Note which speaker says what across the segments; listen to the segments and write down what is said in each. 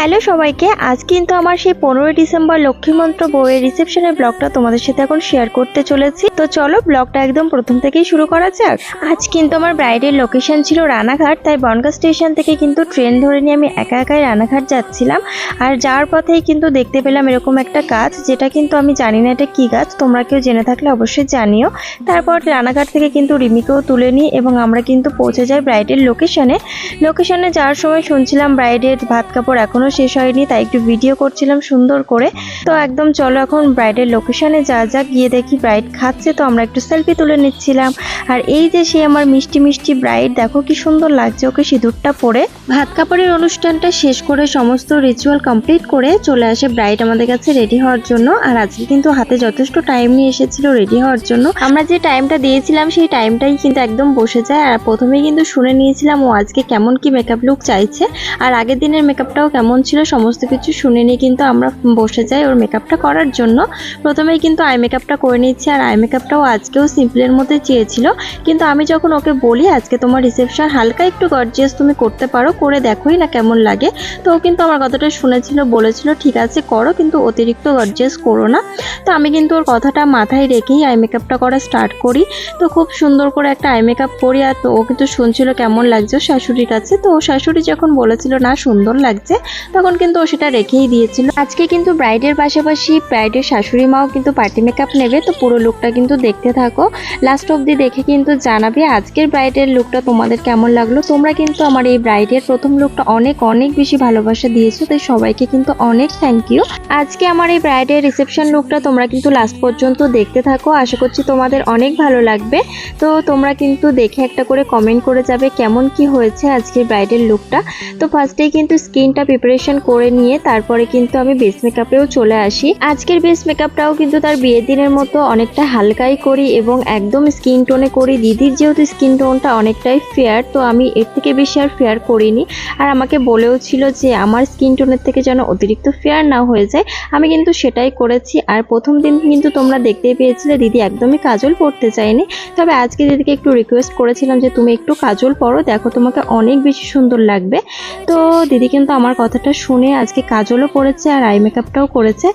Speaker 1: Hello সবাইকে, আজ কিন্তু আমার সেই পনেরোই ডিসেম্বর লক্ষ্মীমন্ত্র বউয়ের রিসেপশনের ব্লগটা তোমাদের সাথে এখন শেয়ার করতে চলেছি। তো চলো ব্লগটা একদম প্রথম থেকেই শুরু করা যাক। আজ কিন্তু আমার ব্রাইডের লোকেশন ছিল রানাঘাট, তাই বনগা স্টেশন থেকে কিন্তু ট্রেন ধরে নিয়ে আমি একা একাই রানাঘাট যাচ্ছিলাম। আর যাওয়ার পথেই কিন্তু দেখতে পেলাম এরকম একটা গাছ, যেটা কিন্তু আমি জানি না এটা কি গাছ, তোমরা কেউ জেনে থাকলে অবশ্যই জানিও। তারপর রানাঘাট থেকে কিন্তু রিমিকেও তুলে নিই এবং আমরা কিন্তু পৌঁছে যাই ব্রাইডের লোকেশনে লোকেশনে যাওয়ার সময় শুনছিলাম ব্রাইডের ভাত কাপড় এখনও শেষ হয়নি, তাই একটু ভিডিও করছিলাম সুন্দর করে। তো একদম চলো এখন ব্রাইডের লোকেশনে যা যা, গিয়ে দেখি ব্রাইড খাচ্ছে, তো আমরা একটু সেলফি তুলে নিচ্ছিলাম। আর এই যে সে আমার মিষ্টি মিষ্টি ব্রাইড দেখো কি সুন্দর লাগছে ওকে সিঁদুরটা পরে। ভাত কাপড়ের অনুষ্ঠানটা শেষ করে সমস্ত রিচুয়াল কমপ্লিট করে চলে আসে ব্রাইড আমাদের কাছে রেডি হওয়ার জন্য। আর আজকে কিন্তু হাতে যথেষ্ট টাইম নিয়ে এসেছিল রেডি হওয়ার জন্য। আমরা যে টাইমটা দিয়েছিলাম, সেই টাইমটাই কিন্তু একদম বসে যায়। আর প্রথমেই কিন্তু শুনে নিয়েছিলাম ও আজকে কেমন কি মেকআপ লুক চাইছে। আর আগের দিনের মেকআপটাও কেমন ছিল সমস্ত কিছু শুনে নিয়ে কিন্তু আমরা বসে যাই ওর মেকআপটা করার জন্য। প্রথমেই কিন্তু আই মেকআপটা করে নিচ্ছি আর আই মেকআপটাও আজকেও সিম্পলের মধ্যে চেয়েছিল। কিন্তু আমি যখন ওকে বলি, আজকে তোমার রিসেপশন হালকা একটু গর্জিয়াস তুমি করতে পারো, করে দেখোই না কেমন লাগে। তো ও কিন্তু আমার কথাটা শুনেছিল, বলেছিল, ঠিক আছে করো, কিন্তু অতিরিক্ত গর্জিয়াস করো না। তো আমি কিন্তু ওর কথাটা মাথায় রেখেই আই মেকআপটা করা স্টার্ট করি। তো খুব সুন্দর করে একটা আই মেকআপ করি আর তো ও কিন্তু শুনছিল কেমন লাগছে শাশুড়ির কাছে। তো ও শাশুড়ি যখন বলেছিল, না, সুন্দর লাগছে। তখন কিন্তু ও সেটা রেখেই দিয়েছিল। আজকে কিন্তু ব্রাইডের পাশাপাশি ব্রাইডের শাশুড়ি মাও কিন্তু পার্টি মেকআপ নেবে, তো পুরো লুকটা কিন্তু দেখতে থাকো। লাস্ট অবধি দেখে কিন্তু জানাবে আজকের ব্রাইডের লুকটা তোমাদের কেমন লাগল। তোমরা কিন্তু আমার এই ব্রাইডের প্রথম লুকটা অনেক অনেক বেশি ভালোবাসা দিয়েছ, তাই সবাইকে কিন্তু অনেক থ্যাংক ইউ আজকে আমার এই ব্রাইডের রিসেপশন লুকটা তোমরা কিন্তু লাস্ট পর্যন্ত দেখতে থাকো। আশা করছি তোমাদের অনেক ভালো লাগবে। তো তোমরা কিন্তু দেখে একটা করে কমেন্ট করে যাবে কেমন কি হয়েছে আজকের ব্রাইডের লুকটা তো ফার্স্টেই কিন্তু স্কিনটা প্রিপারেশন করে নিয়ে তারপরে কিন্তু আমি বেস মেকআপেও চলে আসি। আজকের বেস মেকআপটাও কিন্তু তার বিয়ের দিনের মতো অনেকটা হালকাই করি এবং একদম স্কিন টোনে করি। দিদির যেহেতু স্কিন টোনটা অনেকটাই ফেয়ার তো আমি এর থেকে বেশি আর ফেয়ার করিনি। আর আমাকে বলেও ছিল যে আমার স্কিন টোনের থেকে যেন অতিরিক্ত ফেয়ার না হয়ে যায়। আমি কিন্তু সেটাই করেছি। আর প্রথম দিন কিন্তু তোমরা দেখতেই পেয়েছিলে দিদি একদমই কাজল পরতে চায়নি। তবে আজকে দিদিকে একটু রিকোয়েস্ট করেছিলাম যে, তুমি একটু কাজল পরো, দেখো তোমাকে অনেক বেশি সুন্দর লাগবে। তো দিদি কিন্তু আমার কথাটা শুনে আজকে কাজলও করেছে আর আই মেকআপটাও করেছে।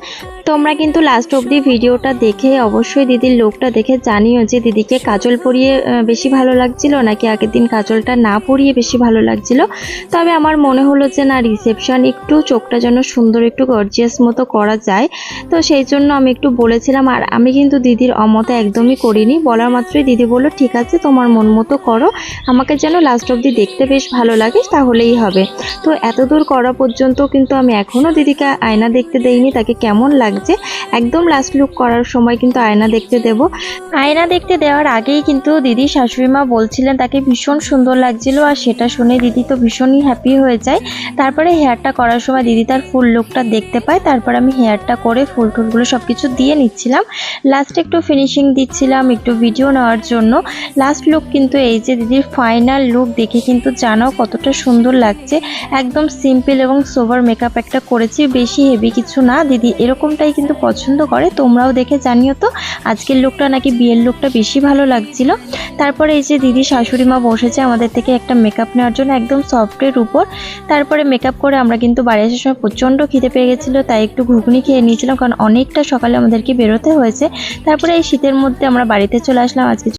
Speaker 1: তোমরা কিন্তু লাস্ট অবধি ভিডিওটা দেখে অবশ্যই দিদির লোকটা দেখে জানিও যে দিদিকে কাজল পরিয়ে বেশি ভালো লাগছিল নাকি আগের দিন কাজলটা না পরিয়ে বেশি ভালো লাগছিল? তবে আমার মনে হলো যে না রিসেপশন একটু চোখটা যেন সুন্দর, একটু গর্জিয়াস মতো করা যায়। তো সেই জন্য আমি একটু বলেছিলাম, আর আমি কিন্তু দিদির অমতে একদমই করিনি। বলার মাত্রই দিদি বলল, ঠিক আছে, তোমার মন মতো করো। আমাকে যেন লাস্ট অবধি দেখতে বেশ ভালো লাগে, তাহলেই হবে। তো এত দূর করা পর্যন্ত কিন্তু আমি এখনও দিদিকে আয়না দেখতে দেইনি, তাকে কেমন লাগছে? একদম লাস্ট লুক করার সময় কিন্তু আয়না দেখতে দেব। আয়না দেখতে দেওয়ার আগেই কিন্তু দিদি শাশুড়ি মা বলছিলেন তাকে ভীষণ সুন্দর লাগছিল আর সেটা শুনে দিদি তো ভীষণই হ্যাপি হয়ে যায়। তারপরে হেয়ারটা করার সময় দিদি তার ফুল লুকটা দেখতে পায়, তারপর আমি হেয়ারটা করে ফুল টুলগুলো সব কিছু দিয়ে নিচ্ছিলাম। লাস্টে একটু ফিনিশিং দিচ্ছিলাম, একটু ভিডিও নেওয়ার জন্য। লাস্ট লুক কিন্তু এই যে দিদির ফাইনাল লুক দেখে কিন্তু জানাও কতটা সুন্দর লাগছে। একদম সিম্পল এবং সোভার মেকআপ একটা করেছি, বেশি হেভি কিছু না। দিদি এরকমটাই কিন্তু পছন্দ করে, তোমরাও দেখে জানিও তো। আজকের লুকটা নাকি বিয়ের লুকটা বেশি ভালো লাগছিল। তারপরে এই যে দিদি শাশুড়ি মা বসেছে আমাদের থেকে একটা মেকআপ নেওয়ার জন্য একদম সফটের উপর। তারপরে মেকআপ করে আমরা কিন্তু বাড়ি আসার সময় প্রচণ্ড খিদে পেয়ে গেছিল, তাই একটু ঘুগনি খেয়ে নিয়েছিলাম, কারণ অনেকটা সকালে আমাদেরকে বেরোতে হয়েছে। তারপরে এই শীতের মধ্যে আমরা বাড়িতে চলে আসলাম, আজকে